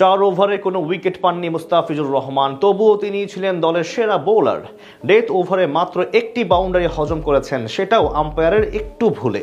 চার ওভারে কোনো উইকেট পাননি মুস্তাফিজুর রহমান। তবুও তিনি ছিলেন দলের সেরা বোলার। ডেথ ওভারে মাত্র একটি বাউন্ডারি হজম করেছেন, সেটাও আম্পায়ারের একটু ভুলে।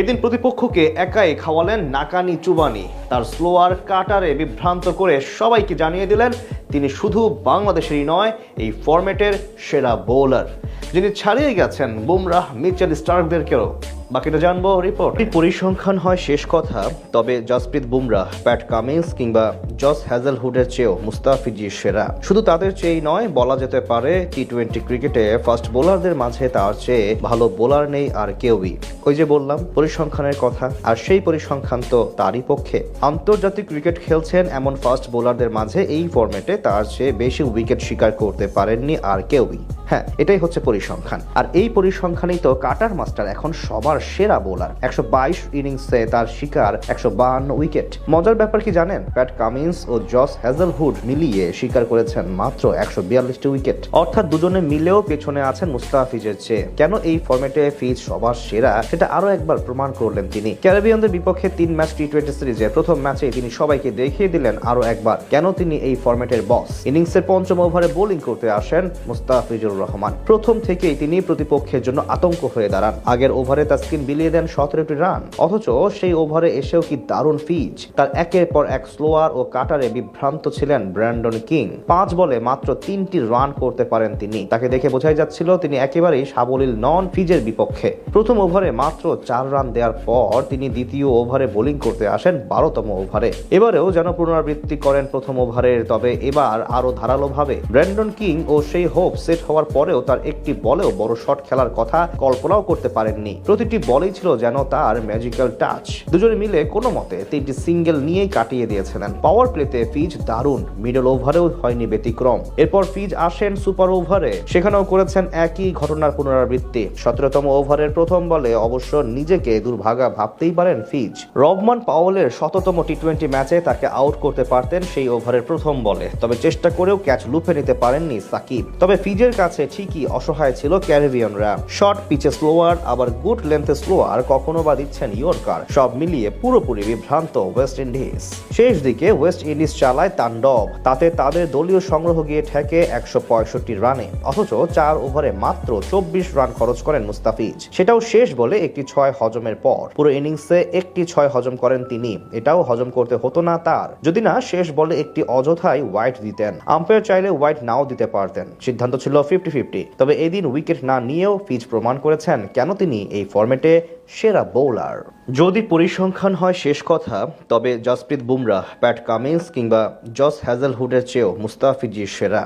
এদিন প্রতিপক্ষকে একাই খাওয়ালেন নাকানি চুবানি। তার স্লোয়ার কাটারে বিভ্রান্ত করে সবাইকে জানিয়ে দিলেন তিনি শুধু বাংলাদেশেরই নয়, এই ফরম্যাটের সেরা বোলার যিনি ছাড়িয়ে গেছেন বুমরাহ মিচেল স্টার্কদেরকেও। বাকিটা জানব রিপোর্ট পরিসংখ্যান হয় শেষ কথা, তবে জসপ্রীত বুমরাহ, প্যাট কামিন্স কিংবা জস হ্যাজেলহুডের চেয়েও মুস্তাফিজি সেরা। শুধু তাদের চেয়েই নয়, বলা যেতে পারে টি টোয়েন্টি ক্রিকেটে ফাস্ট বোলারদের মাঝে তার চেয়ে ভালো বোলার নেই আর কেউই। ওই যে বললাম, পরিসংখ্যানের কথা, আর সেই পরিসংখ্যান তো তারই পক্ষে। আন্তর্জাতিক ক্রিকেট খেলছেন এমন ফাস্ট বোলারদের মাঝে এই ফরম্যাটে তার চেয়ে বেশি উইকেট শিকার করতে পারেননি আর কেউই। হ্যাঁ এটাই হচ্ছে পরিসংখ্যান। আর এই পরিসংখ্যানেই তো কাটার মাস্টার এখন সবার সেরা বোলার। একশো বাইশ ইনিংসে তার শিকার একশো বাহান্ন উইকেট মজার ব্যাপার কি জানেন? প্যাট কামিন্স ও জস হ্যাজেলহুড মিলিয়ে শিকার করেছেন মাত্র একশো বিয়াল্লিশটি উইকেট অর্থাৎ দুজনে মিলেও পেছনে আছেন মুস্তাফিজের চেয়ে। কেন এই ফরম্যাটে ফিজ সবার সেরা, সেটা আরও একবার প্রমাণ করলেন তিনি। ক্যারিবিয়ানদের বিপক্ষে তিন ম্যাচ টি টোয়েন্টি সিরিজে প্রথম ম্যাচে তিনি সবাইকে দেখিয়ে দিলেন আরও একবার। কেন তিনি এই ফরম্যাটের বস ইনিংসের পঞ্চম ওভারে বোলিং করতে আসেন মুস্তাফিজুর রহমান। প্রথম থেকেই তিনি প্রতিপক্ষের জন্য আতঙ্ক হয়ে দাঁড়ান। আগের ওভারে তার স্কিন বিলিয়ে দেন সতেরোটি রান। অথচ সেই ওভারে এসেও কি দারুণ ফিজ। তার একের পর এক স্লোয়ার ও কাটারে বিভ্রান্ত ছিলেন ব্র্যান্ডন কিং। পাঁচ বলে মাত্র তিনটি রান করতে পারেন তিনি। তাকে দেখে বোঝাই যাচ্ছিল তিনি একেবারেই সাবলীল নন ফিজের বিপক্ষে। প্রথম ওভারে মাত্র চার রান দেওয়ার পর তিনি দ্বিতীয় ওভারে বোলিং করতে আসেন বারোতম ওভারে। এবারেও যেন পুনরাবৃত্তি করেন প্রথম ওভারের, তবে এবার আরও ধারালোভাবে। ব্র্যান্ডন কিং ও সেই হোপ সেট হওয়ার পরেও তার একটি বলেও বড় শট খেলার কথা কল্পনাও করতে পারেননি। প্রতিটি বলেই ছিল যেন তার ম্যাজিক্যাল টাচ। দুজনে মিলে কোনো মতে তিনটি সিঙ্গেল নিয়েই কাটিয়ে দিয়েছিলেন। পাওয়ার প্লেতে ফিজ দারুণ, মিডল ওভারেও হয়নি ব্যতিক্রম। এরপর ফিজ আসেন সুপার ওভারে, সেখানেও করেছেন একই ঘটনার পুনরাবৃত্তি। সতেরোতম ওভারের প্রথম বলে অবশ্য নিজেকে দুর্ভাগা ভাবতেই পারেন ফিজ। রবমান পাওয়েলের শততম টি টোয়েন্টি ম্যাচে তাকে আউট করতে পারতেন সেই ওভারের প্রথম বলে। তবে চেষ্টা করেও ক্যাচ লুফে নিতে পারেননি সাকিব। তবে ফিজের কাছে ঠিকই অসহায় ছিল ক্যারিবিয়ানরা। শর্ট পিচে স্লোয়ার, আবার গুড লেন্থে স্লোয়ার কখনো বা দিচ্ছেন ইয়র্কার। সব মিলিয়ে পুরোপুরি বিভ্রান্ত ওয়েস্ট ইন্ডিজ। শেষ দিকে ওয়েস্ট ইন্ডিজ চালায় তাণ্ডব। তাতে তাদের দলীয় সংগ্রহ গিয়ে ঠেকে একশো পঁয়ষট্টি রানে। অথচ চার ওভারে মাত্র চব্বিশ রান খরচ করেন মুস্তাফিজ। সেটাও শেষ বলে একটি ছয় হজমের পর। পুরো ইনিংসে একটি ছয় হজম করেন তিনি। এটাও হজম করতে হতো না তার। যদি না, শেষ বলে একটি অযথাই হোয়াইট দিতেন। আম্পায়ার চাইলে হোয়াইট নাও দিতে পারতেন। সিদ্ধান্ত ছিল ফিফটি ফিফটি তবে এদিন উইকেট না নিয়েও পিচ প্রমাণ করেছেন কেন তিনি এই ফর্মেটে সেরা বোলার যদি পরিসংখ্যান হয় শেষ কথা, তবে জসপ্রীত বুমরা প্যাট কামিন্স কিংবা জস হ্যাজেলহুডের চেয়েও মুস্তাফিজি সেরা।